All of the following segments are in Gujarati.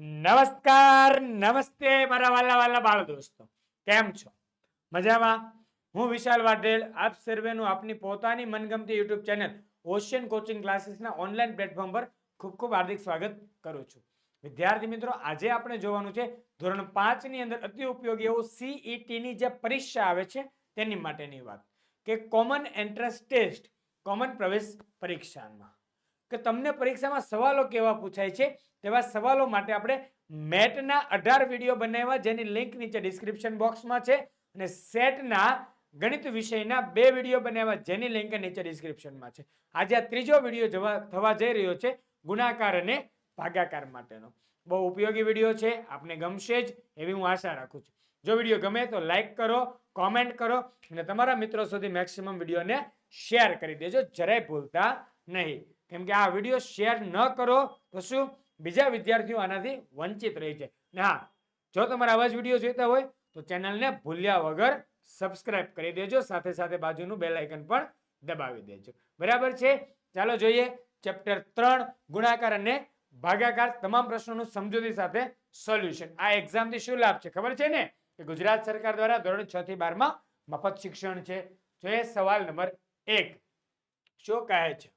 નમસ્કાર, નમસ્તે મારા વાલા વાલા બાળ દોસ્તો. કેમ છો? મજામાં? હું વિશાલ વાઢેલ, આપ સર્વેનું આપની પોતાની મનગમતી યુટ્યુબ ચેનલ ઓશિયન કોચિંગ ક્લાસીસના ઓનલાઈન પ્લેટફોર્મ પર ખૂબ ખૂબ હાર્દિક સ્વાગત કરું છું. વિદ્યાર્થી મિત્રો, આજે આપણે જોવાનું છે ધોરણ પાંચની અંદર અતિ ઉપયોગી એવું સીઈટીની જે પરીક્ષા આવે છે, તેની માટેની વાત. કે કોમન એન્ટ્રન્સ ટેસ્ટ કોમન પ્રવેશ પરીક્ષામાં. કે તમને પરીક્ષામાં સવાલો કેવા પૂછાય છે, તેવા સવાલો માટે આપણે મેટના અઢાર વીડિયો બનાવ્યા, જેની લિંક નીચે ડિસ્ક્રિપ્શન બોક્સમાં છે, અને સેટના ગણિત વિષયના બે વીડિયો બનાવ્યા, જેની લિંક નીચે ડિસ્ક્રિપ્શનમાં છે. આજે આ ત્રીજો વીડિયો જવા, થવા જઈ રહ્યો છે, ગુણાકાર અને ભાગાકાર માટેનો. બહુ ઉપયોગી વીડિયો છે, આપને ગમશે જ, એવી હું આશા રાખું છું. જો વીડિયો ગમે તો લાઈક કરો, કોમેન્ટ કરો, અને તમારા મિત્રો સુધી મેક્સિમમ વિડીયોને શેર કરી દેજો, જરાય ભૂલતા નહીં. કેમ કે આ વીડિયો શેર ન કરો તો શું? બીજા વિદ્યાર્થીઓ આનાથી વંચિત રહી છે. ને હા, જો તમારા આવા જ વીડિયો જોઈતા હોય તો ચેનલને ભૂલ્યા વગર સબસ્ક્રાઇબ કરી દેજો. સાથે સાથે બાજુનું બેલ આઇકન પણ દબાવી દેજો. બરાબર છે? ચાલો જોઈએ ચેપ્ટર ત્રણ, ગુણાકાર અને ભાગાકાર તમામ પ્રશ્નોનું સમજૂતી સાથે સોલ્યુશન આ એક્ઝામથી શું લાભ છે? ખબર છે ને? કે ગુજરાત સરકાર દ્વારા ધોરણ છ થી બારમાં મફત શિક્ષણ છે. જોઈએ સવાલ નંબર એક. શું કહે છે?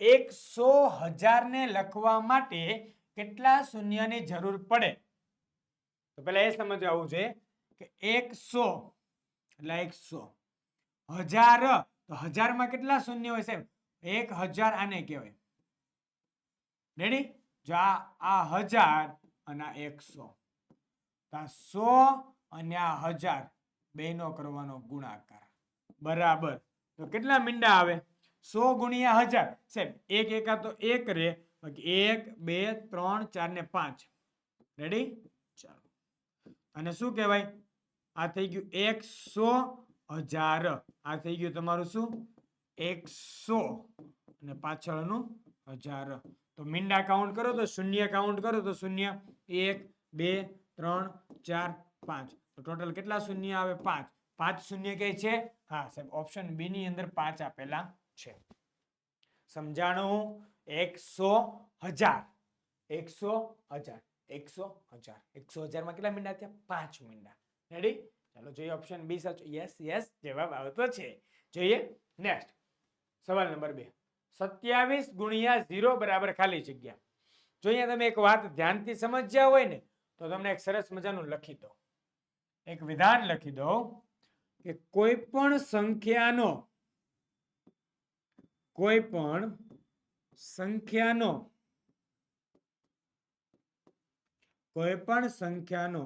એકસો હજારને લખવા માટે કેટલા શૂન્યની જરૂર પડે? તો પહેલા એ સમજવા છે કે એકસો, એટલે એકસો. હજાર, તો હજારમાં કેટલા શૂન્ય હોય સાહેબ? એક હજાર આને કહેવાય. રેડી જો આ આ હજાર અને આ એકસો. તો આ સો અને આ હજાર, બેનો કરવાનો ગુણાકાર. બરાબર. તો કેટલા મીંડા આવે? સો ગુણ્યા હજાર. સાહેબ, એક એકા તો એક રે. એક, બે, ત્રણ, ચાર ને પાંચ. રેડી ચાલો. અને શું કહેવાય? આ થઈ ગયું એકસો હજાર. આ થઈ ગયું તમારું શું? એકસો. અને પાછળનું હજાર. તો મીંડા કાઉન્ટ કરો તો શૂન્ય કાઉન્ટ કરો તો શૂન્ય. એક, બે, ત્રણ, ચાર, પાંચ. તો ટોટલ કેટલા શૂન્ય આવે? પાંચ. પાંચ શૂન્ય કઈ છે? હા, સાહેબ ઓપ્શન બી ની અંદર પાંચ આપેલા. છે. સમજાણું? એકસો હજાર. એકસો હજાર. એકસો હજાર. એકસો હજારમાં કેટલા મીંડા થયા? પાંચ મીંડા. રેડી ચાલો જોઈએ ઓપ્શન બી સાચો. યસ યસ જવાબ આવતો છે. જોઈએ નેક્સ્ટ સવાલ નંબર બે. સત્યાવીસ ગુણ્યા ઝીરો બરાબર ખાલી જગ્યા. જો અહીંયા તમે એક વાત ધ્યાનથી સમજ્યા હોય ને, તો તમને એક સરસ મજાનું લખી દો એક વિધાન લખી દો કે કોઈ પણ સંખ્યાનો કોઈ પણ સંખ્યાનો, કોઈ પણ સંખ્યાનો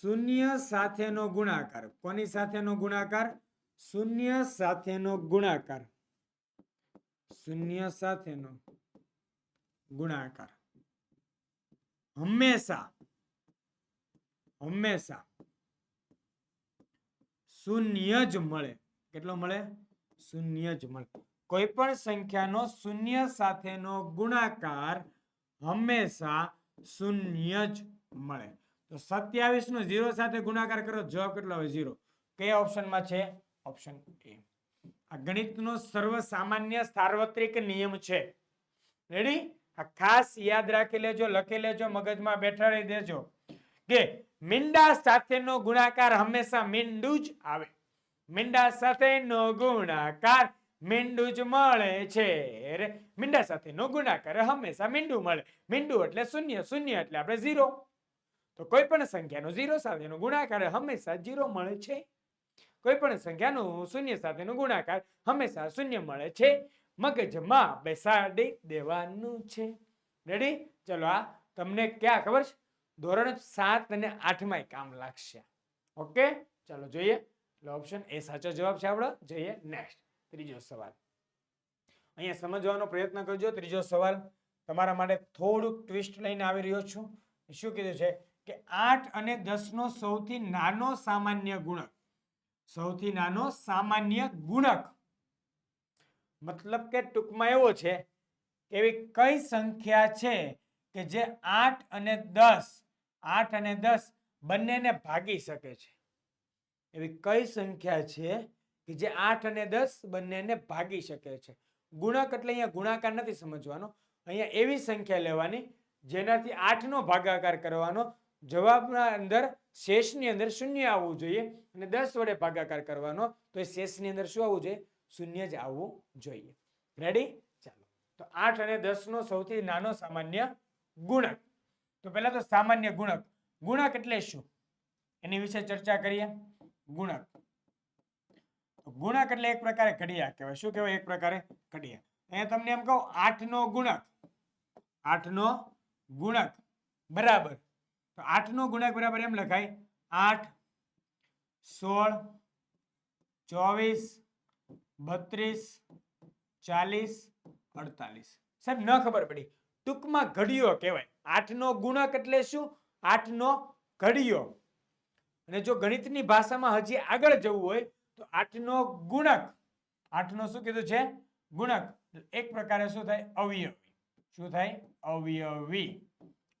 શૂન્ય સાથેનો ગુણાકાર. કોની સાથેનો ગુણાકાર? શૂન્ય સાથેનો ગુણાકાર. શૂન્ય સાથેનો ગુણાકાર. હંમેશા હંમેશા શૂન્ય જ મળે. કેટલો મળે? શૂન્ય જ મળે. કોઈ પણ સંખ્યાનો શૂન્ય સાથેનો ગુણાકાર હંમેશા શૂન્ય જ મળે. તો સત્યાવીસ નો ઝીરો સાથે ગુણાકાર કરો, જવાબ કેટલો આવે? ઝીરો. કયા ઓપ્શનમાં છે? Option A. આ ગણિતનો સર્વ સામાન્ય સાર્વત્રિક નિયમ છે. રેડી આ ખાસ યાદ રાખી લેજો, લખી લેજો, મગજમાં બેઠાડી દેજો. કે મીંડા સાથેનો ગુણાકાર હંમેશા મીંડું જ આવે. મીંડા સાથેનો ગુણાકાર મીંડું જ મળે છે રે. મીંડા સાથેનો ગુણાકાર હંમેશા મીંડું મળે. મીંડું એટલે શૂન્ય શૂન્ય એટલે આપણે ઝીરો. તો કોઈ પણ સંખ્યાનો ઝીરો સાથેનો ગુણાકાર હંમેશા ઝીરો મળે છે. કોઈ પણ સંખ્યાનો શૂન્ય સાથેનો ગુણાકાર હંમેશા શૂન્ય મળે છે. મગજમાં બેસાડી દેવાનું છે. રેડી ચલો આ તમને ક્યાં ખબર છે? ધોરણ સાત અને આઠમાં કામ લાગશે. ઓકે ચાલો જોઈએ. એટલે ઓપ્શન એ સાચો જવાબ છે આપણો. જઈએ નેક્સ્ટ ત્રીજો સવાલ. અહીંયા સમજવાનો પ્રયત્ન કરજો. ત્રીજો સવાલ. તમારા માટે થોડુંક ટ્વિસ્ટ લઈને આવી રહ્યો છું. શું કીધું છે? કે આઠ અને દસ નો સૌથી નાનો સામાન્ય ગુણક. સૌથી નાનો સામાન્ય ગુણક. મતલબ કે ટૂંકમાં એવો છે કે એવી કઈ સંખ્યા છે કે જે આઠ અને દસ, આઠ અને દસ બંનેને ભાગી શકે છે. એવી કઈ સંખ્યા છે કે જે આઠ અને દસ બંનેને ભાગી શકે છે? ગુણક એટલે અહીંયા ગુણાકાર નથી સમજવાનો. અહીંયા એવી સંખ્યા લેવાની જેનાથી આઠનો ભાગાકાર કરવાનો. જવાબના અંદર શેષની અંદર શૂન્ય આવવું જોઈએ અને દસ વડે ભાગાકાર કરવાનો. તો એ શેષની અંદર શું આવવું જોઈએ? શૂન્ય જ આવવું જોઈએ. રેડી ચાલો. તો આઠ અને દસ નો સૌથી નાનો સામાન્ય ગુણક. તો પહેલા તો સામાન્ય ગુણક. ગુણક એટલે શું? એની વિશે ચર્ચા કરીએ. ગુણક. ગુણક એટલે એક પ્રકારે ઘડિયા કહેવાય. શું કહેવાય એક પ્રકારે? ઘડિયા અહીંયા તમને એમ કહું આઠ નો ગુણક. આઠ નો ગુણક. બરાબર. તો આઠ નો ગુણક બરાબર એમ લખાય, આઠ, સોળ, ચોવીસ, બત્રીસ, ચાલીસ, અડતાલીસ. સાહેબ, ન ખબર પડી. ટૂંકમાં ઘડિયો કહેવાય. આઠનો ગુણક એટલે શું? આઠનો ઘડિયો. અને જો ગણિતની ભાષામાં હજી આગળ જવું હોય, તો આઠનો ગુણક, આઠનો શું કીધું છે? ગુણક. એક પ્રકારે શું થાય? અવયવી. શું થાય? અવયવી.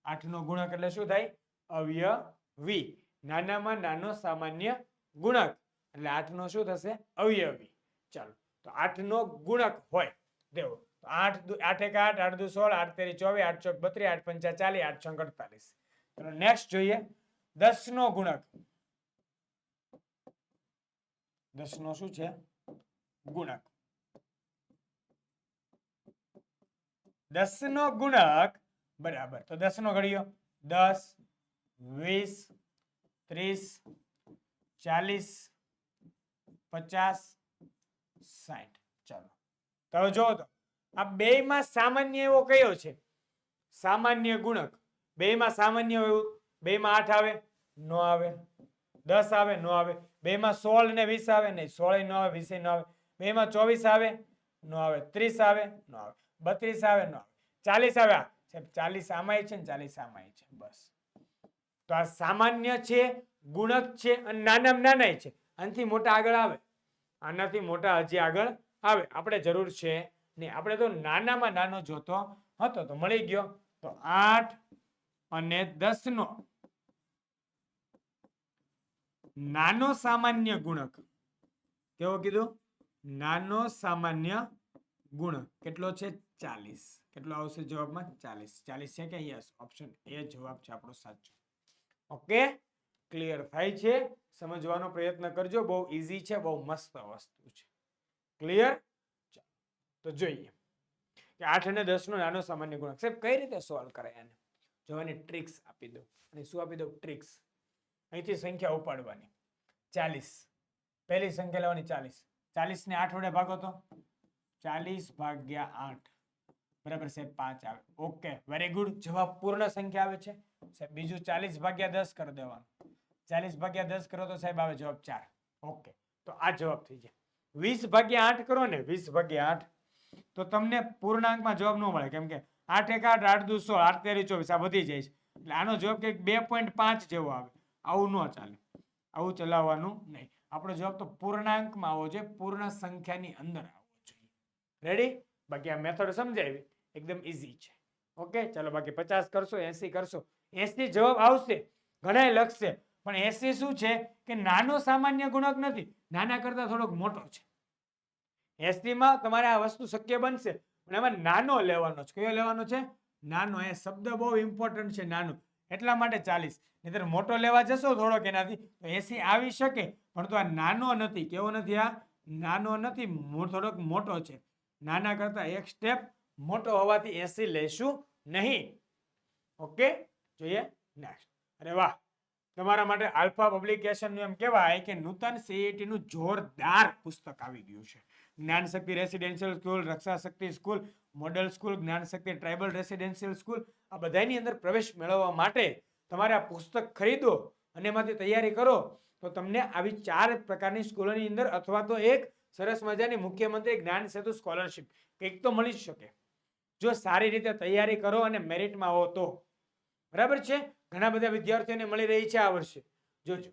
આઠનો ગુણક એટલે શું થાય? અવયવી. નાનામાં નાનો સામાન્ય ગુણક. એટલે આઠનો શું થશે? અવયવી. ચાલો, તો આઠનો ગુણક હોય. દેવો. આઠ આઠ એક આઠ આઠ દુ સોળ, આઠ તેરી ચોવીસ, આઠ ચોક બત્રીસ, આઠ પંચા ચાલીસ, આઠ છંગ અડતાલીસ. નેક્સ્ટ જોઈએ. દસ નો ગુણક. દસ નો શું છે? ગુણક. દસ નો ગુણક, બરાબર, તો દસ નો ઘડિયો. દસ, વીસ, ત્રીસ, ચાલીસ, પચાસ સાઠ ચાલો. તો જો તો, આ બેયમાં સામાન્ય એવો કયો છે? સામાન્ય ગુણક. બેયમાં સામાન્ય એવું? બેયમાં આઠ આવે, નો આવે. દસ આવે, નો આવે. બેયમાં સોળ ને વીસ આવે નહીં સોળે નો આવે, વીસ નો આવે. બેમાં ચોવીસ આવે, નો આવે. ત્રીસ આવે, નો આવે. બત્રીસ આવે, નો આવે. ચાલીસ આવે. સાહેબ, ચાલીસ આમાંય છે ને ચાલીસ આમાંય છે. બસ. તો આ સામાન્ય છે, ગુણક છે અને નાનામાં નાના છે. આનાથી મોટા આગળ આવે. આનાથી મોટા હજી આગળ આવે. આપણે જરૂર છે નહીં આપણે તો નાનામાં નાનો જોતો હતો. તો મળી ગયો. તો આઠ અને દસ નો નાનો સામાન્ય ગુણક. કેવો કીધું? નાનો સામાન્ય ગુણક. કેટલો છે? ચાલીસ. કેટલો આવશે જવાબમાં? ચાલીસ. ચાલીસ છે કે યસ ઓપ્શન એ જવાબ છે આપણો સાચો. ઓકે ક્લિયર થાય છે? સમજવાનો પ્રયત્ન કરજો. બહુ ઈઝી છે, બહુ મસ્ત વસ્તુ છે. ક્લિયર તો જોઈએ. કે આઠ અને દસ નો નાનો સામાન્ય ગુણક. સાહેબ, કઈ રીતે સોલ્વ કરાય આને? જોવાની ટ્રિક્સ આપી દો અને શું આપી દો ટ્રિક્સ અહીંથી સંખ્યા ઉપાડવાની. ચાલીસ. પહેલી સંખ્યા લેવાની ચાલીસ. ચાલીસ ને આઠ વડે ભાગો તો? ચાલીસ ભાગ્યા આઠ. બરાબર સાહેબ, પાંચ આવે. ઓકે વેરી ગુડ જવાબ પૂર્ણ સંખ્યા આવે છે. સાહેબ, બીજું ચાલીસ ભાગ્યા દસ કરી દેવાનું. ચાલીસ ભાગ્યા દસ કરો તો સાહેબ આવે જવાબ ચાર. ઓકે, તો આ જવાબ થઈ જાય વીસ ભાગ્યા આઠ કરો ને, વીસ ભાગ્યા આઠ. તો તમને પૂર્ણાંકમાં જવાબ ન મળે, કેમ કે આઠ એક આઠ આઠ દુ આઠ તેરી ચોવીસ, આ વધી જાય છે. એટલે આનો જવાબ કંઈક બે પોઈન્ટ પાંચ જેવો આવે. આવું ન ચાલે. આવું ચલાવવાનું નહીં. આપણો જવાબ તો પૂર્ણાંકમાં આવવો જોઈએ. પૂર્ણ સંખ્યાની અંદર આવવો જોઈએ. રેડી બાકી આ મેથડ સમજાવી. એકદમ ઇઝી છે. ઓકે ચાલો બાકી પચાસ કરશો, એસી કરશો. એસી જવાબ આવશે. ઘણા લખશે. પણ એસી શું છે? કે નાનો સામાન્ય ગુણક નથી. નાના કરતા થોડોક મોટો છે. એસીમાં તમારે આ વસ્તુ શક્ય બનશે. પણ એમાં નાનો લેવાનો છે. કયો લેવાનો છે? નાનો. એ શબ્દ બહુ ઇમ્પોર્ટન્ટ છે, નાનો. એટલા માટે ચાલીસ. નહીતર મોટો લેવા જશો થોડોક એનાથી તો એસી આવી શકે. પણ તો આ નાનો નથી. કેવો નથી આ? નાનો નથી. થોડોક મોટો છે. નાના કરતા એક સ્ટેપ મોટો હોવાથી એસી લેશું નહીં. ઓકે જોઈએ નેક્સ્ટ અરે વાહ! તમારા માટે આલ્ફા પબ્લિકેશનનું એમ કહેવાય કે નૂતન સીઈટીનું નું જોરદાર પુસ્તક આવી ગયું છે. Gyan Shakti residential school Raksha Shakti school model school Gyan Shakti tribal residential school આ બધાની અંદર પ્રવેશ મેળવવા માટે તમારે આ પુસ્તક ખરીદો અને એમાંથી તૈયારી કરો. તો તમને આવી ચાર પ્રકારની સ્કૂલોની અંદર અથવા તો એક સરસ મજાની મુખ્યમંત્રી જ્ઞાન સેતુ સ્કોલરશિપ કંઈક તો મળી જ શકે. જો સારી રીતે તૈયારી કરો અને મેરિટમાં આવો તો. બરાબર છે? ઘણા બધા વિદ્યાર્થીઓને મળી રહી છે આ વર્ષે. જોજો.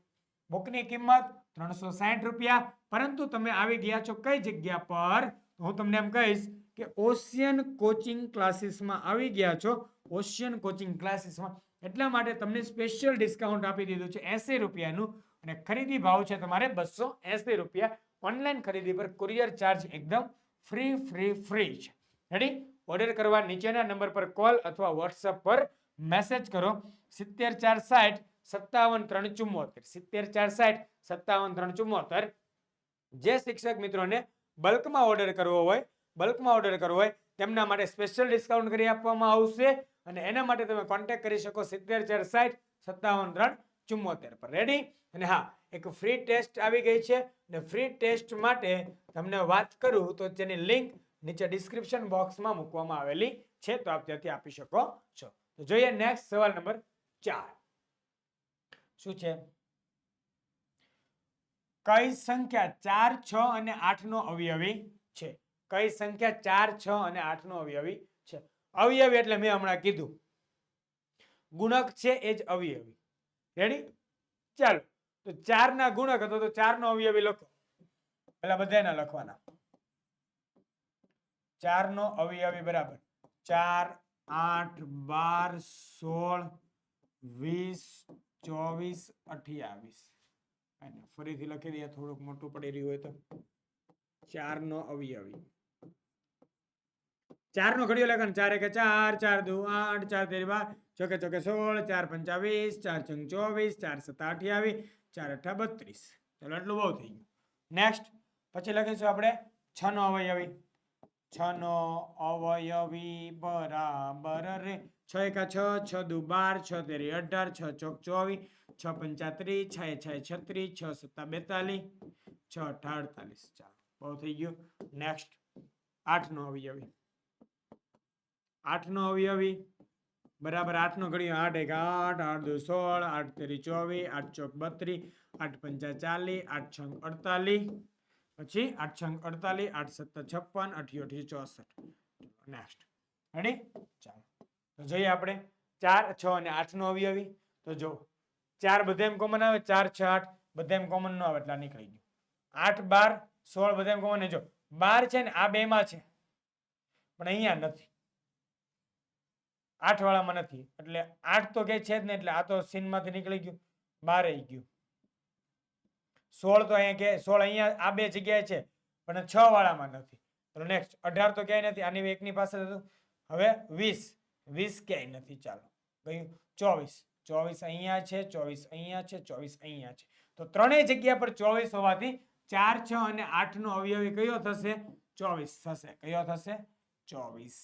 બુકની કિંમત ત્રણસો રૂપિયા પરંતુ તમે આવી ગયા છો કઈ જગ્યા પર? હું તમને એમ કહીશ કે ઓશિયન કોચિંગ ક્લાસીસમાં આવી ગયા છો. ઓશિયન કોચિંગ ક્લાસીસમાં. એટલા માટે તમને સ્પેશિયલ ડિસ્કાઉન્ટ આપી દીધું છે એસી રૂપિયાનું અને ખરીદી ભાવ છે તમારે બસો એસી રૂપિયા. ઓનલાઈન ખરીદી પર કુરિયર ચાર્જ એકદમ ફ્રી ફ્રી ફ્રી છે. રેડી ઓર્ડર કરવા નીચેના નંબર પર કોલ અથવા વોટ્સઅપ પર મેસેજ કરો. સિત્તેર ચાર સાઠ સત્તાવન ત્રણ ચુમ્મોતેર. સિત્તેર ચાર સાઠ સત્તાવન ત્રણ ચુમ્મોતેર. જે શિક્ષક મિત્રોને બલ્કમાં ઓર્ડર કરવો હોય, બલ્કમાં ઓર્ડર કરવો હોય, તેમના માટે સ્પેશિયલ ડિસ્કાઉન્ટ કરી આપવામાં આવશે અને એના માટે તમે કોન્ટેક્ટ કરી શકો સિત્તેર ચાર સાઠ સત્તાવન ત્રણ ચુમ્મોતેર પર. રેડી અને હા, એક ફ્રી ટેસ્ટ આવી ગઈ છે અને ફ્રી ટેસ્ટ માટે તમને વાત કરું તો તેની લિંક નીચે ડિસ્ક્રિપ્શન બોક્સમાં મૂકવામાં આવેલી છે, તો આપ ત્યાંથી આપી શકો છો. તો જોઈએ નેક્સ્ટ સવાલ નંબર ચાર. શું છે? કઈ સંખ્યા ચાર, છ અને આઠ નો અવયવી છે? કઈ સંખ્યા ચાર, છ અને આઠ નો અવયવી છે? અવયવી એટલે મેં હમણાં કીધું. ગુણક છે એ જ અવયવી. રેડી ચાલો. તો ચાર ના ગુણક હતો તો ચાર નો અવયવી લખો. પેલા બધાના લખવાના. ચાર નો અવયવી બરાબર. ચાર, આઠ, બાર, સોળ, વીસ, ચોવીસ, અઠ્યાવીસ. અને ફરીથી લખી દઈએ, થોડુંક મોટું પડી રહ્યું હોય તો. ચાર નો અવયવી. ચાર નો ઘડિયો લખન, ચાર એક ચાર ચાર દુ આઠ, ચાર તેરી બાર, ચોકે ચોકે સોળ, ચાર પંચાવીસ, ચાર ચંગ ચોવીસ, ચાર સત્તા અઠ્યાવીસ ચાર અઠા બત્રીસ. ચલો એટલું બહુ થઈ ગયું. નેક્સ્ટ પછી લખીશું આપણે છ નો અવયવી. છ નો અવયવી બરાબર રે. છ એકા છ છ દુ બાર છ તેરી અઢાર, છ ચોક ચોવીસ, છ પંચાત્રીસ, છ છ છત્રીસ, છ સત્તા બેતાલીસ, છ અઠા અડતાલીસ. ચાલો, બહુ થઈ ગયું. નેક્સ્ટ આઠ નો અવયવી. આઠ નો અવયવી. બરાબર આઠ નો ઘડી આઠ એક આઠ આઠ દુ સોળ, આઠ તેરી ચોવીસ, આઠ ચોક બત્રીસ, આઠ પંચા ચાલીસ, આઠ છંગ અડતાલીસ. પછી આઠ છંગ અડતાલીસ, આઠ સત્તા છપ્પન અઠ્યોઠી ચોસઠ. નેક્સ્ટ રેડી ચાલો. જોઈએ આપણે, ચાર, છ અને આઠ નો અવયવી તો જો, ચાર બધા એમ કોમન આવે, ચાર, છ, આઠ બધા એમ કોમન ન આવે, એટલે નીકળી ગયું. આઠ, બાર, સોળ બધા એમ કોમન જો, બાર છે ને આ બે માં છે, પણ અહીંયા નથી. આઠ વાળામાં નથી. એટલે આઠ તો કે છે જ ને, એટલે આ તો સીનમાંથી નીકળી ગયું. બાર આવી ગયું. સોળ તો અહીંયા કે, સોળ અહીંયા આ બે જગ્યાએ છે, પણ છ વાળામાં નથી. નેક્સ્ટ અઢાર તો ક્યાંય નથી. આની એકની પાસે હતું. હવે વીસ. વીસ ક્યાંય નથી ચાલો. ગયું ચોવીસ ચોવીસ અહીંયા છે, ચોવીસ અહીંયા છે, ચોવીસ અહીંયા છે. તો ત્રણેય જગ્યા પર ચોવીસ હોવાથી ચાર, છ અને આઠ નો અવયવી કયો થશે? ચોવીસ થશે. કયો થશે? ચોવીસ.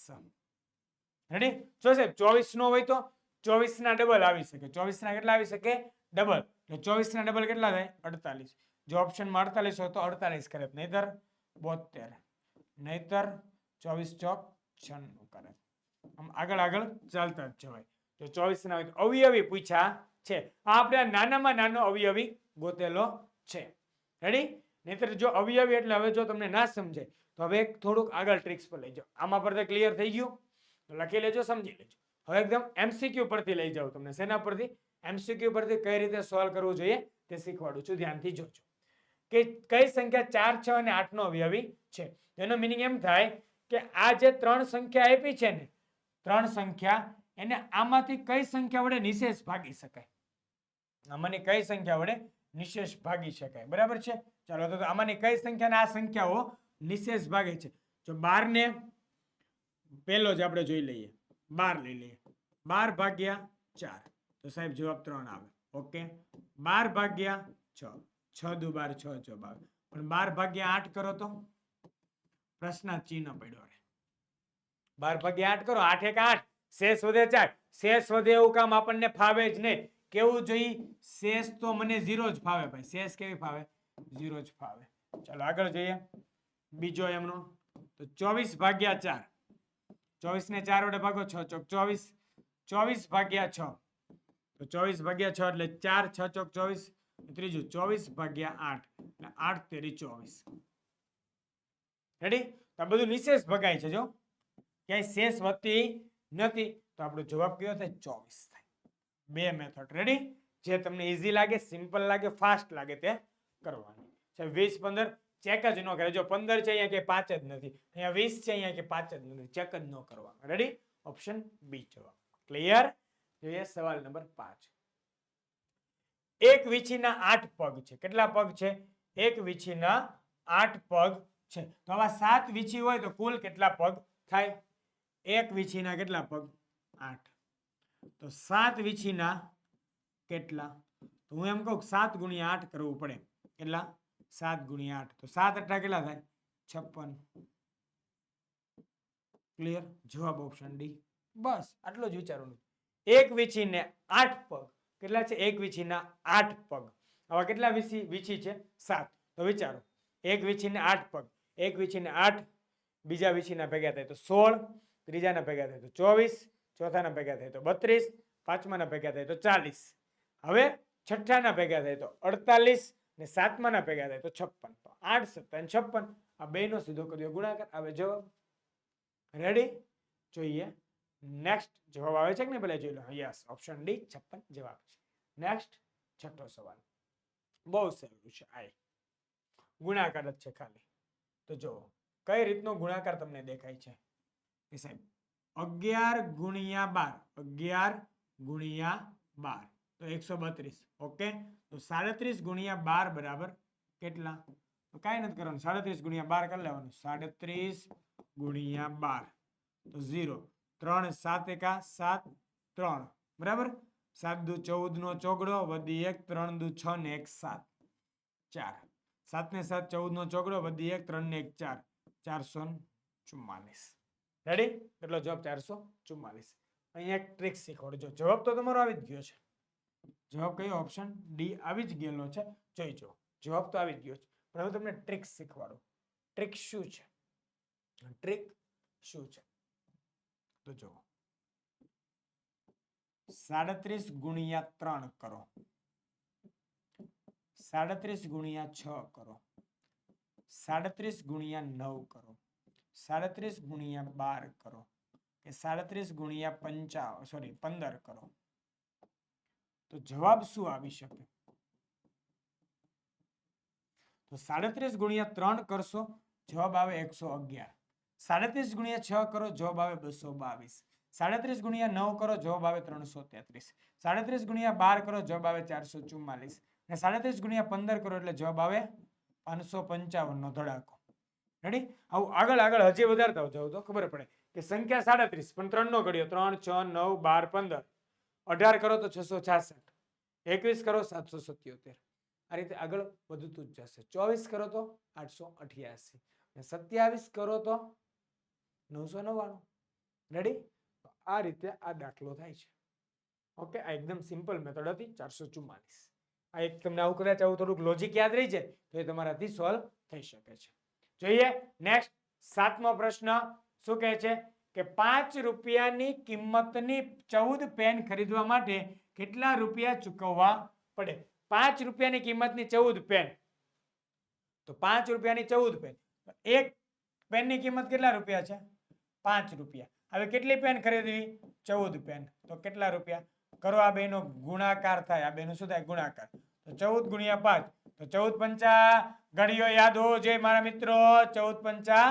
રેડી જો સાહેબ, ચોવીસ નો હોય તો ચોવીસ ના ડબલ આવી શકે. ચોવીસ ના કેટલા આવી શકે? ડબલ એટલે ચોવીસ ના ડબલ કેટલા થાય? અડતાલીસ. જો ઓપ્શનમાં અડતાલીસ હોય તો અડતાલીસ કરે. નહીતર બોતેર નહીતર ચોવીસ ચોક છન્નું કરે. આમ આગળ આગળ ચાલતા જ જવાય. તો ચોવીસ ના હોય તો અવયવી પૂછ્યા છે. આ આપણે નાનામાં નાનો અવયવી ગોતેલો છે. રેડી નહીતર જો અવયવી એટલે હવે જો તમને ના સમજાય, તો હવે થોડુંક આગળ ટ્રિક્સ પર લઈ જાઓ. આમાં પર ક્લિયર થઈ ગયું? તો લખી લેજો, સમજી લેજો. હવે એકદમ એમસીક્યુ પરથી લઈ જાઓ તમને. શેના પરથી? એમસીક્યુ પરથી કઈ રીતે સોલ્વ કરવું જોઈએ તે શીખવાડું છું. ધ્યાનથી જોજો. કે કઈ સંખ્યા ચાર, છ અને આઠ નો અવયવી છે? એનો મિનિંગ એમ થાય કે આ જે ત્રણ સંખ્યા આપી છે ને ત્રણ સંખ્યા, એને આમાંથી કઈ સંખ્યા વડે નિશેષ ભાગી શકાય? આમાંની કઈ સંખ્યા વડે નિશેષ ભાગી શકાય? બરાબર છે? ચાલો, તો આમાંની કઈ સંખ્યાને આ સંખ્યાઓ નિશેષ ભાગે છે? જો બાર ને પહેલો જ આપણે જોઈ લઈએ. બાર લઈ લઈએ. બાર ભાગ્યા ચાર. તો સાહેબ જવાબ ત્રણ આવે. ઓકે? બાર ભાગ્યા છ. છ દુ બાર, છ છ બાર પણ બાર ભાગ્યા આઠ કરો તો? પ્રશ્ન ચિહ્ન પડ્યો બાર ભાગ્યા આઠ કરો, આઠ એક આઠ. શેષ વધે ચાર. શેષ વધે એવું કામ આપણને ફાવે જ નહીં. કેવું જોઈએ? શેષ તો મને ઝીરો જ ફાવે ભાઈ. શેષ કેવી ફાવે? ઝીરો જ ફાવે. ચાલો આગળ જોઈએ. બીજો એમનો. તો ચોવીસ ભાગ્યા ચાર. ચોવીસ ને ચાર વડે ભાગો છ ચોક ચોવીસ. ચોવીસ ભાગ્યા છ. તો ચોવીસ ભાગ્યા છ એટલે ચાર છ ચોક ચોવીસ. ત્રીજું ચોવીસ ભાગ્યા આઠ. એટલે આઠ તેરી ચોવીસ. રેડી તો આ બધું નિશેષ ભગાય છે જો. ક્યાંય શેષ વધતી નથી. તો આપણો જવાબ કયો થાય? ચોવીસ થાય. બે મેથડ રેડી જે તમને ઇઝી લાગે સિમ્પલ લાગે ફાસ્ટ લાગે તે કરવાની. વીસ, પંદર ચેક જ ન કરે. જો પંદર છે અહીંયા કે પાંચ જ નથી. અહીંયા વીસ છે, અહીંયા કે પાંચ જ નથી. ચેક જ ન કરવા રેડી ઓપ્શન બી જવાબ. ક્લિયર જોઈએ, સવાલ નંબર પાંચ. એક વીછીના આઠ પગ છે. કેટલા પગ છે? એક વીછીના આઠ પગ છે. તો આવા સાત વીછી હોય તો કુલ કેટલા પગ થાય? એક વીછીના કેટલા પગ? આઠ. તો સાત વીછીના કેટલા? તો હું એમ કહું સાત ગુણ્યા આઠ કરવું પડે. કેટલા? સાત ગુણ્યા આઠ. તો સાત અઠા કેટલા થાય? છપ્પન. ક્લિયર જવાબ ઓપ્શન ડી બસ, આટલો જ વિચારવાનું. એક વીછીને આઠ પગ. કેટલા છે? એક વીછીના આઠ પગ. આવા કેટલા વીછી વીછી છે? સાત. તો વિચારો. એક વીછીને આઠ પગ. એક વીછીને આઠ. બીજા વીછીના ભેગા થાય તો સોળ. ત્રીજાના ભેગા થાય તો ચોવીસ, ચોથાના ભેગા થાય તો બત્રીસ, પાંચમાના ભેગા થાય તો ચાલીસ. હવે છઠ્ઠાના ભેગા થાય તો અડતાલીસ ને સાતમાના ભેગા થાય તો છપ્પન. તો આઠ સત્તા છપ્પન. આ બેનો સીધો કર્યો ગુણાકાર. આવે જવાબ. રેડી જોઈએ. નેક્સ્ટ જવાબ આવે છે કે ને પેલા જોઈ લો. યસ ઓપ્શન ડી છપ્પન જવાબ છે. નેક્સ્ટ છઠ્ઠો સવાલ. બહુ સહેલું છે. આ ગુણાકાર જ છે ખાલી. તો જુઓ. કઈ રીતનો ગુણાકાર તમને દેખાય છે? કે સાહેબ અગિયાર ગુણ્યા બાર અગિયાર ગુણ્યા બાર તો એકસો બત્રીસ ઓકે તો સાડત્રીસ ગુણ્યા બાર બરાબર કેટલા તો કાંઈ નથી કરવાનું સાડત્રીસ ગુણ્યા બાર કરી લેવાનું સાડત્રીસ ગુણ્યા બાર તો ઝીરો ત્રણ સાત એકા સાત ત્રણ બરાબર સાત દુ ચૌદ નો ચોગડો વધી એક ત્રણ દુ છ ને એક સાત ચાર સાત ને સાત ચૌદ નો ચોગડો વધી એક ત્રણ ને એક ચાર ચારસો ચુમ્માલીસ રેડી કેટલો જવાબ ચારસો ચુમ્માલીસ અહીંયા એક ટ્રિક શીખવાડજો જવાબ તો તમારો આવી જ ગયો છે. જવાબ કયો? ઓપ્શન ડી આવી જ ગયેલો છે. જોઈ જો જવાબ તો આવી જ ગયો છે. પણ હવે તમને ટ્રીક શીખવાડું. ટ્રીક શું છે? ટ્રીક શું છે? તો જુઓ. સાડત્રીસ ગુણ્યા ત્રણ કરો. સાડત્રીસ ગુણ્યા છ કરો. સાડત્રીસ ગુણ્યા નવ કરો. સાડત્રીસ ગુણ્યા બાર કરો. કે સાડત્રીસ ગુણ્યા પંચાવ સોરી પંદર કરો. તો જવાબ શું આવી શકે? તો સાડત્રીસ ગુણ્યા ત્રણ કરશો, જવાબ આવે એકસો અગિયાર. સાડત્રીસ ગુણ્યા છ કરો, જવાબ આવે બસો બાવીસ. સાડત્રીસ ગુણ્યા નવ કરો, જવાબ આવે ત્રણસો તેત્રીસ. સાડત્રીસ ગુણ્યા બાર કરો, જવાબ આવે ચારસો ચુમ્માલીસ. અને સાડત્રીસ ગુણ્યા પંદર કરો, એટલે જવાબ આવે પાંચસો પંચાવન નો ધડાકો. રેડી આવું આગળ આગળ હજી વધારતા જાવ તો ખબર પડે. કે સંખ્યા સાડત્રીસ, પણ ત્રણ નો ઘડ્યો, ત્રણ, છ, નવ, બાર, પંદર. અઢાર કરો તો છસો છાસઠ. એકવીસ કરો સાતસો સત્યોતેર. આ રીતે આગળ વધતું જ જશે. ચોવીસ કરો તો આઠસો અઠ્યાસી. અને સત્યાવીસ કરો તો નવસો નવ્વાણું. રેડી આ રીતે આ દાખલો થાય છે. ઓકે આ એકદમ સિમ્પલ મેથડ હતી, ચારસો ચુમ્માલીસ. આ એક તમને આવું કદાચ આવું થોડુંક લોજિક યાદ રહી જાય, તો એ તમારાથી સોલ્વ થઈ શકે છે. જોઈએ નેક્સ્ટ સાતમો પ્રશ્ન, શું કહે છે? કે પાંચ રૂપિયાની કિંમતની ચૌદ પેન ખરીદવા માટે કેટલા રૂપિયા ચૂકવવા પડે? પાંચ રૂપિયાની કિંમતની ચૌદ પેન તો પાંચ રૂપિયાની ચૌદ પેન એક પેનની કિંમત કેટલા રૂપિયા છે? પાંચ રૂપિયા. હવે કેટલી પેન ખરીદવી? ચૌદ પેન તો કેટલા રૂપિયા? કરો આ બેનો ગુણાકાર થાય. આ બેનો શું થાય? ગુણાકાર. તો ચૌદ ગુણ્યા પાંચ. તો ચૌદ પંચા ઘડીઓ યાદ હોવો જોઈએ મારા મિત્રો. ચૌદ પંચા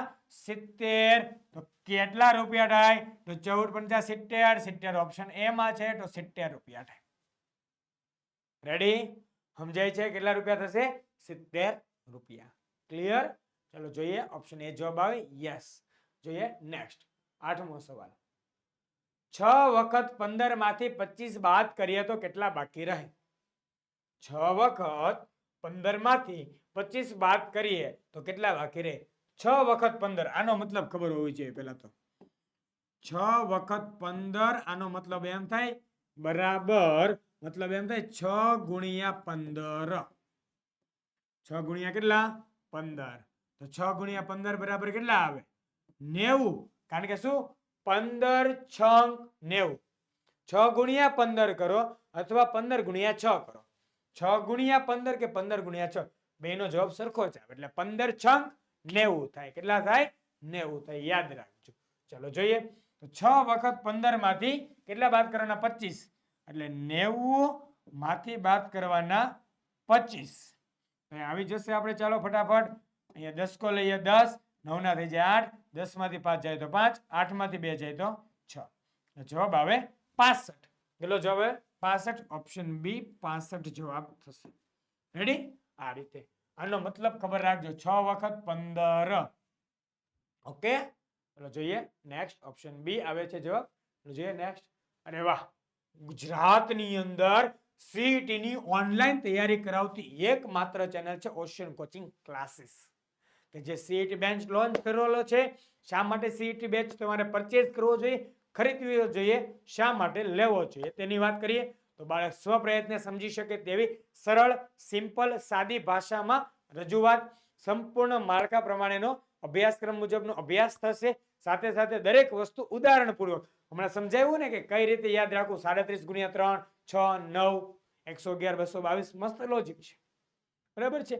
સિત્તેર. તો કેટલા રૂપિયા થાય? તો ચૌદ પંચા સિત્તેર. સિત્તેર ઓપ્શન એ માં છે તો સિત્તેર રૂપિયા થાય. રેડી સમજાય છે કેટલા રૂપિયા થશે? સિત્તેર રૂપિયા. ક્લિયર ચલો જોઈએ. ઓપ્શન એ જવાબ આવે. યસ જોઈએ નેક્સ્ટ આઠમો સવાલ. છ વખત પંદરમાંથી પચીસ બાદ કરીએ તો કેટલા બાકી રહે? છ વખત પંદરમાંથી પચીસ બાદ કરીએ તો કેટલા બાકી રહે? છ વખત પંદર. આનો મતલબ ખબર હોવી જોઈએ પેલા તો. છ વખત પંદર, આનો મતલબ એમ થાય બરાબર, મતલબ એમ થાય છ ગુણ્યા પંદર. છ ગુણ્યા કેટલા? પંદર. તો છ ગુણ્યા પંદર બરાબર કેટલા આવે? નેવું. કારણ કે શું? પંદર છ નેવું. છ ગુણ્યા પંદર કરો અથવા પંદર ગુણ્યા છ કરો. છ ગુણ્યા પંદર કે પંદર ગુણ્યા છ? બેનો જવાબ સરખો જ આવે. એટલે પંદર છ નેવું થાય. કેટલા થાય? નેવું થાય. યાદ રાખજો. ચલો જોઈએ. તો છ વખત પંદરમાંથી કેટલા બાદ કરવાના? પચીસ. એટલે નેવું માંથી બાદ કરવાના પચીસ. આવી જશે આપણે. ચાલો ફટાફટ. અહીંયા દસકો લઈએ. દસ. નવ ના થઈ જાય આઠ. દસમાંથી પાંચ જાય તો પાંચ. આઠમાંથી બે જાય તો છ. જવાબ આવે પાસઠ. કેટલો જવાબ આવે? પાસઠ ઓપ્શન બી પાસઠ જવાબ થશે રેડી આ રીતે આનો મતલબ ખબર રાખજો છ વખત પંદર ઓકે ચલો જોઈએ નેક્સ્ટ ઓપ્શન બી આવે છે જવાબ ચલો જોઈએ નેક્સ્ટ અરે વાહ ગુજરાતની અંદર CET ની ઓનલાઈન તૈયારી કરાવતી એકમાત્ર ચેનલ છે ઓશિયન કોચિંગ ક્લાસીસ કે જે CET બેન્ચ લોન્ચ કરેલો છે, શા માટે CET બેચ તમારે પરચેઝ કરવો જોઈએ? ખરીદવી જોઈએ શા માટે લેવો જોઈએ. તેની વાત કરીએ તો બાળક સ્વપ્રયત્ને સમજી શકે તેવી સરળ, સિમ્પલ, સાદી ભાષામાં રજૂઆત. સંપૂર્ણ માળખા પ્રમાણેનો અભ્યાસક્રમ મુજબનો અભ્યાસ થશે. સાથે સાથે દરેક વસ્તુ ઉદાહરણપૂર્વક. હમણાં સમજાવ્યું ને કે કઈ રીતે યાદ રાખવું? સાડત્રીસ ગુણ્યા ત્રણ, છ, નવ, એકસો અગિયાર, બસો બાવીસ. મસ્ત લોજિક છે. બરાબર છે?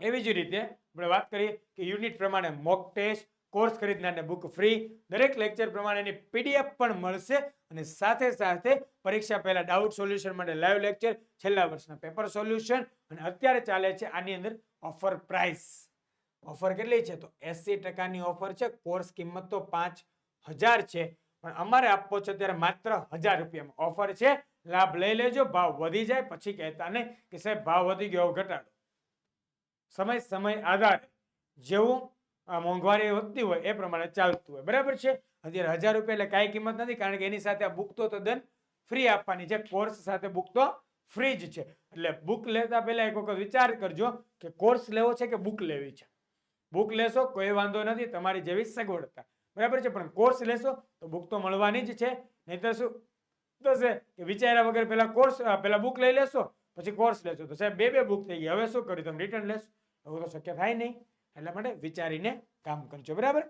એવી જ રીતે આપણે વાત કરીએ કે યુનિટ પ્રમાણે મોક ટેસ્ટ કોર્સ ખરીદનારને બુક ફ્રી દરેક લેક્ચર પ્રમાણેની પીડીએફ પણ મળશે અને સાથે સાથે પરીક્ષા પહેલાં ડાઉટ સોલ્યુશન માટે લાઈવ લેક્ચર છેલ્લા વર્ષના પેપર સોલ્યુશન અને અત્યારે ચાલે છે આની અંદર ઓફર પ્રાઇસ ઓફર કેટલી છે? તો એસી ટકાની ઓફર છે. કોર્સ કિંમત તો પાંચ હજાર છે. પણ અમારે આપવો છે ત્યારે માત્ર હજાર રૂપિયામાં ઓફર છે. લાભ લઈ લેજો. ભાવ વધી જાય. પછી કહેતા નહીં કે સાહેબ, ભાવ વધી ગયો, ઘટાડો. સમય સમય આધારે જેવું મોંઘવારી વધતી હોય એ પ્રમાણે ચાલતું હોય. બરાબર છે? અત્યારે હજાર રૂપિયા એટલે કાંઈ કિંમત નથી, કારણ કે એની સાથે આ બુક તો તદ્દન ફ્રી આપવાની છે. કોર્સ સાથે બુક તો ફ્રી જ છે. એટલે બુક લેતા પહેલા એક વખત વિચાર કરજો કે કોર્સ લેવો છે કે બુક લેવી છે? બુક લેશો, કોઈ વાંધો નથી, તમારી જેવી સગવડતા. બરાબર છે? પણ કોર્સ લેશો તો બુક તો મળવાની જ છે. નહીતર શું થશે કે વિચાર્યા વગર પહેલા કોર્સ પહેલા બુક લઈ લેશો, પછી કોર્સ લેશો. તો સાહેબ, બે બે બુક થઈ ગઈ. હવે શું કર્યું? તમે રિટર્ન લેશો? એવું તો શક્ય થાય નહીં. એટલા માટે વિચારીને કામ કરજો. બરાબર?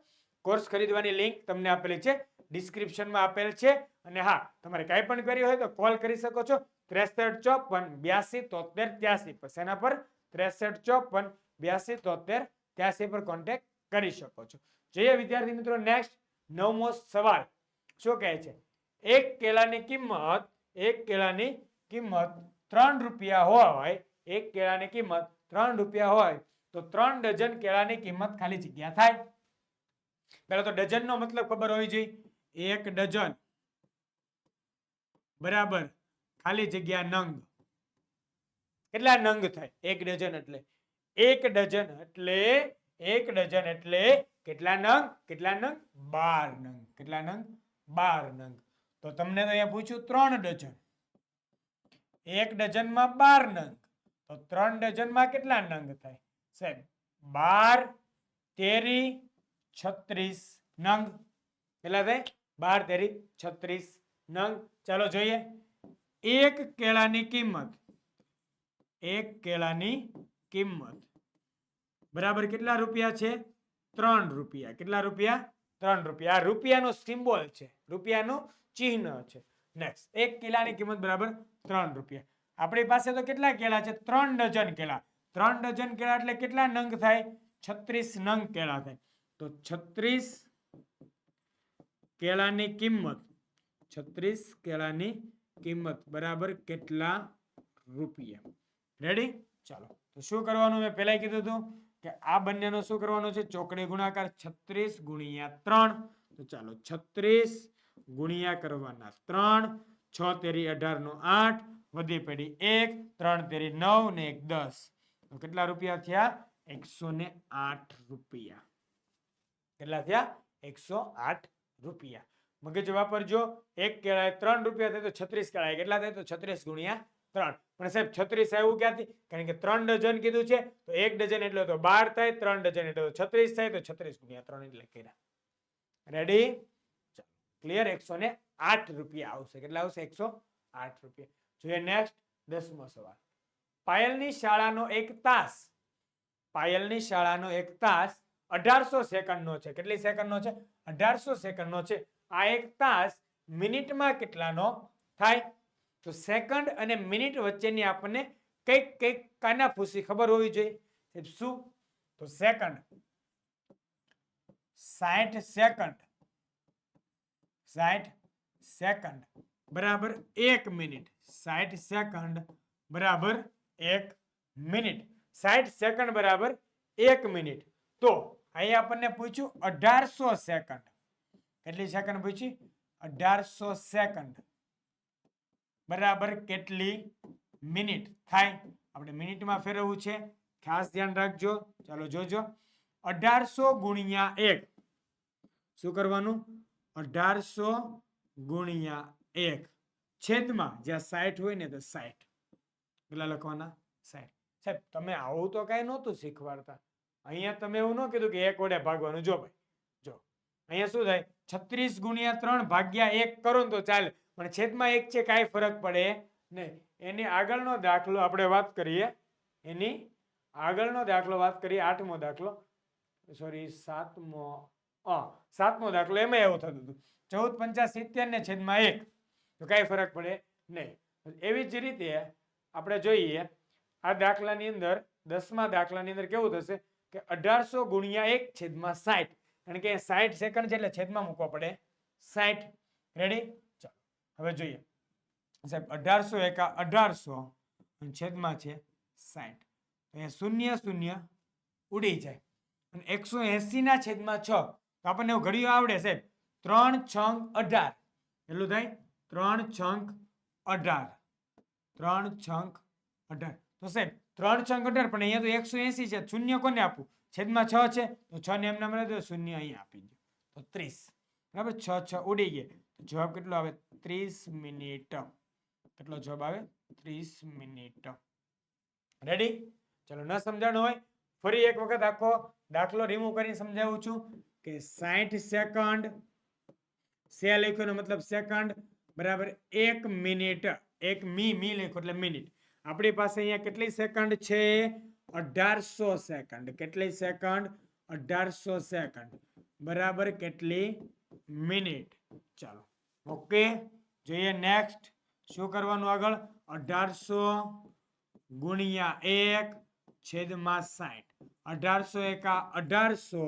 કોર્સ ખરીદવાની લિંક તમને આપેલી છે, ડિસ્ક્રિપ્શનમાં આપેલ છે, અને હા, તમારે કાંઈ પણ કર્યું હોય તો કોલ કરી શકો છો, ત્રેસઠ ચોપન બ્યાસી તોતેર ત્યાસી પર. શેના પર ત્રેસઠ ચોપન બ્યાસી તોતેર ત્યાસી પર કોન્ટેક્ટ કરી શકો છો. જોઈએ વિદ્યાર્થી મિત્રો નેક્સ્ટ નવમો સવાલ. શું કહે છે? એક કેળાની કિંમત, એક કેળાની કિંમત ત્રણ રૂપિયા હોય, એક કેળાની કિંમત ત્રણ રૂપિયા હોય તો ત્રણ ડઝન કેળાની કિંમત ખાલી જગ્યા થાય. પહેલા તો ડઝન નો મતલબ ખબર હોવી જોઈએ. એક ડઝન. બરાબર. ખાલી જગ્યા નંગ. કેટલા નંગ થાય? એક ડઝન એટલે. એક ડઝન એટલે, એક ડઝન એટલે કેટલા નંગ? કેટલા નંગ? બાર નંગ. કેટલા નંગ? બાર નંગ. તો તમને તો અહીંયા પૂછ્યું ત્રણ ડઝન. એક ડઝનમાં બાર નંગ. તો ત્રણ ડઝનમાં કેટલા નંગ થાય? સાહેબ, બાર તેરી છત્રીસ નંગ. કેટલા થાય? બાર તેરી છત્રીસ નંગ. ચાલો જોઈએ. એક કેળાની કિંમત. એક કેળાની કિંમત. બરાબર કેટલા રૂપિયા છે? ત્રણ રૂપિયા. કેટલા રૂપિયા? ત્રણ રૂપિયા. આ રૂપિયાનો સિમ્બોલ છે. રૂપિયાનું ચિહ્ન છે. નેક્સ્ટ એક કેળાની કિંમત બરાબર ત્રણ રૂપિયા. આપણી પાસે તો કેટલા કેળા છે? ત્રણ ડઝન કેળા. ત્રણ ડઝન કેળા એટલે કેટલા નંગ થાય? છત્રીસ નંગ કેળા થાય. તો છત્રીસ કેળાની કિંમત, છત્રીસ કેળાની કિંમત બરાબર કેટલા રૂપિયા? રેડી ચાલો. તો શું કરવાનું? મેં પહેલા કીધું હતું કે આ બંનેનો શું કરવાનું છે? ચોકડી ગુણાકાર છત્રીસ ગુણ્યા ત્રણ. તો ચાલો, છત્રીસ ગુણ્યા કરવાના ત્રણ, છ તેરી અઢાર નો આઠ, વધી પડી એક, ત્રણ તેરી નવ ને એક દસ. તો કેટલા રૂપિયા થયા? એકસો ને આઠ રૂપિયા. કેટલા થયા? એકસો આઠ રૂપિયા. મગજ વાપરજો. એક કેળાએ ત્રણ રૂપિયા થાય તો છત્રીસ કેળાએ કેટલા થાય? તો છત્રીસ ગુણ્યા ત્રણ. પણ સાહેબ, છત્રીસ આવ્યું ક્યાંથી? કારણ કે ત્રણ ડઝન કીધું છે, તો એક ડઝન એટલે તો બાર થાય, ત્રણ ડઝન એટલે તો છત્રીસ થાય, તો છત્રીસ ગુણ્યા ત્રણ એટલે કર્યા. રેડી ક્લિયર એકસો ને આઠ રૂપિયા આવશે. કેટલા આવશે? એકસો આઠ રૂપિયા. જોઈએ નેક્સ્ટ દસમો સવાલ. પાયલની શાળાનો એક તાસ. પાયલની શાળાનો એક તાસ અઢારસો સેકન્ડનો છે. કેટલી સેકન્ડનો છે? અઢારસો સેકન્ડનો છે. આ એક તાસ મિનિટમાં કેટલાનો થાય? તો સેકન્ડ અને મિનિટ વચ્ચેની આપણને કંઈક કંઈક કાનાફૂસી ખબર હોવી જોઈએ. શું? તો સેકન્ડ. સાઠ સેકન્ડ. સાઠ સેકન્ડ. બરાબર એક મિનિટ. સાઠ સેકન્ડ. બરાબર એક મિનિટ. સાઠ સેકન્ડ બરાબર એક મિનિટ. તો અહીં આપણને પૂછ્યું અઢારસો સેકન્ડ. કેટલી સેકન્ડ પૂછી? અઢારસો સેકન્ડ. બરાબર કેટલી મિનિટ થાય? આપણે મિનિટમાં ફેરવવું છે. ખાસ ધ્યાન રાખજો. ચાલો જોજો. અઢારસો ગુણ્યા એક. શું કરવાનું? અઢારસો ગુણ્યા એક. છેદમાં જ્યાં સાઠ હોય ને તો સાઠ કેટલા લખવાના? સાહેબ સાહેબ, તમે આવું તો કાંઈ નહોતું શીખવાડતા. અહીંયા તમે એવું ન કીધું કે એક વડે ભાગવાનું. જો ભાઈ, જો, અહીંયા શું થાય? છત્રીસ ગુણ્યા ત્રણ ભાગ્યા એક કરો ને તો ચાલે. પણ છેદમાં એક છે કાંઈ ફરક પડે નહીં. એની આગળનો દાખલો આપણે વાત કરીએ. એની આગળનો દાખલો વાત કરીએ, આઠમો દાખલો. સોરી, સાતમો, અ, સાતમો દાખલો. એમાં એવું થતું હતું. ચૌદ પંચા સિત્તેર ને છેદમાં એક. તો કાંઈ ફરક પડે નહીં. એવી જ રીતે આપણે જોઈએ, આ દાખલાની અંદર, દસમા દાખલાની અંદર કેવું થશે કે અઢારસો ગુણ્યા એક છેદમાં સાઠ, કારણ કે સાઠ સેકન્ડ છે એટલે છેદમાં મૂકવા પડે. સાઠ. રેડી ચાલો. હવે જોઈએ. સાહેબ, અઢારસો એકા અઢારસો છેદમાં છે સાઠ. અહીંયા શૂન્ય શૂન્ય ઉડી જાય. અને એકસો એસીના છેદમાં છ. તો આપણને એવું ઘડિયું આવડે સાહેબ. ત્રણ છંક અઢાર. એટલું થાય? ત્રણ છંક અઢાર. ત્રણ છંક અઢાર. તો સાહેબ ત્રણ છંક અઢાર, પણ અહીંયા તો એકસો એસી છે, શૂન્ય કોને આપવું છેદમાં છ છે, તો છ ને એમના મળે તો શૂન્ય અહીંયા આપી દો. તો ત્રીસ. બરાબર? છ છ, ઉડી ગયા. જવાબ કેટલો આવે? ત્રીસ મિનિટ કેટલો જવાબ આવે? ત્રીસ મિનિટ રેડી ચલો, ન સમજાણું હોય, ફરી એક વખત આખો દાખલો રિમૂવ કરીને સમજાવું છું કે સાઠ સેકન્ડ સે લખ્યો મતલબ સેકન્ડ, બરાબર, એક મિનિટ. એક મી મી લખ્યો એટલે મિનિટ. આપણી પાસે અહીંયા કેટલી સેકન્ડ છે? અઢારસો સેકન્ડ. કેટલી સેકન્ડ? અઢારસો સેકન્ડ. બરાબર કેટલી? મિનિટ. ચાલો. ઓકે જોઈએ નેક્સ્ટ શું કરવાનું આગળ? અઢારસો ગુણ્યા એક છેદમાં સાઠ અઢારસો એકા અઢારસો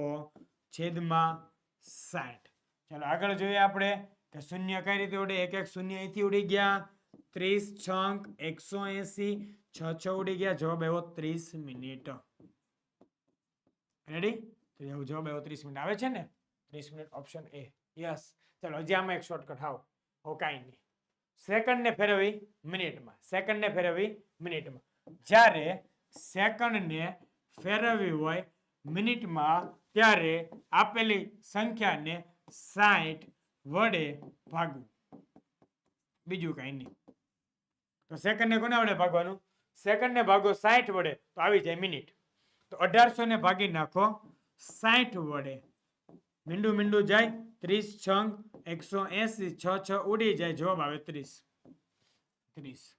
છેદમાં સાઠ ચાલો આગળ જોઈએ આપણે કે શૂન્ય કઈ રીતે ઉડે? એક એક શૂન્ય અહીંથી ઉડી ગયા. ત્રીસ છંક એકસો એસી. છ છ ઉડી ગયા. જવાબ આવ્યો ત્રીસ મિનિટ. રેડી તો જવાબ આવ્યો ત્રીસ મિનિટ. આવે છે ને? ત્રીસ મિનિટ ઓપ્શન એ યસ ચાલો, હજી આમાં એક શોર્ટકટ આવો હો, કાંઈ નહીં. સેકન્ડને ફેરવી મિનિટમાં. સેકન્ડને ફેરવી મિનિટમાં. જ્યારે સેકન્ડને ફેરવવી હોય મિનિટમાં, ત્યારે આપેલી સંખ્યાને સાઠ વડે ભાગવું. બીજું કાંઈ નહીં. તો સેકન્ડને કોને વડે ભાગવાનું? સેકન્ડને ભાગો સાઠ વડે, તો આવી જાય મિનિટ. તો અઢારસો ને ભાગી નાખો સાઠ વડે. મીંડું મીંડું જાય, ત્રીસ છંગ, એકસો એસી, છ છ ઉડી જાય, જવાબ આવે ત્રીસ. ત્રીસ.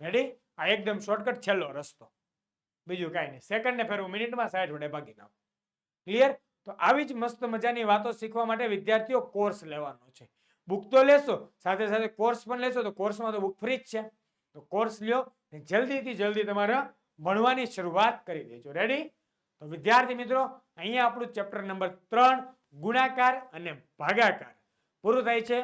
રેડી આ એકદમ શોર્ટકટ છેલ્લો રસ્તો. બીજું કાંઈ નહીં. સેકન્ડને ફેરવું, મિનિટમાં સાઠ વડે ભાગી નાખો. ક્લિયર તો આવી જ મસ્ત મજાની વાતો શીખવા માટે વિદ્યાર્થીઓ કોર્સ લેવાનો છે. બુક તો લેશો, સાથે સાથે કોર્સ પણ લેશો, તો કોર્સમાં તો બુક ફ્રી જ છે. તો કોર્સ લ્યો જલ્દીથી જલ્દી તમારે ભણવાની શરૂઆત કરી દેજો. રેડી તો વિદ્યાર્થી મિત્રો, અહીંયા આપણું ચેપ્ટર નંબર ત્રણ, ગુણાકાર અને ભાગાકાર. પૂરું થાય છે.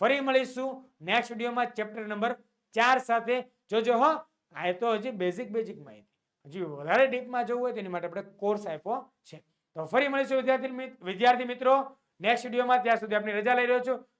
ફરી મળીશું નેક્સ્ટ વિડીયોમાં ચેપ્ટર નંબર ચાર સાથે. જોજો હો, આ તો હજી બેઝિક બેઝિક માહિતી. હજી વધારે ડીપમાં જવું હોય તેની માટે આપણે કોર્સ આપ્યો છે. તો ફરી મળીશું વિદ્યાર્થી વિદ્યાર્થી મિત્રો નેક્સ્ટ વિડીયોમાં ત્યાં સુધી આપણે રજા લઈ રહ્યો છું.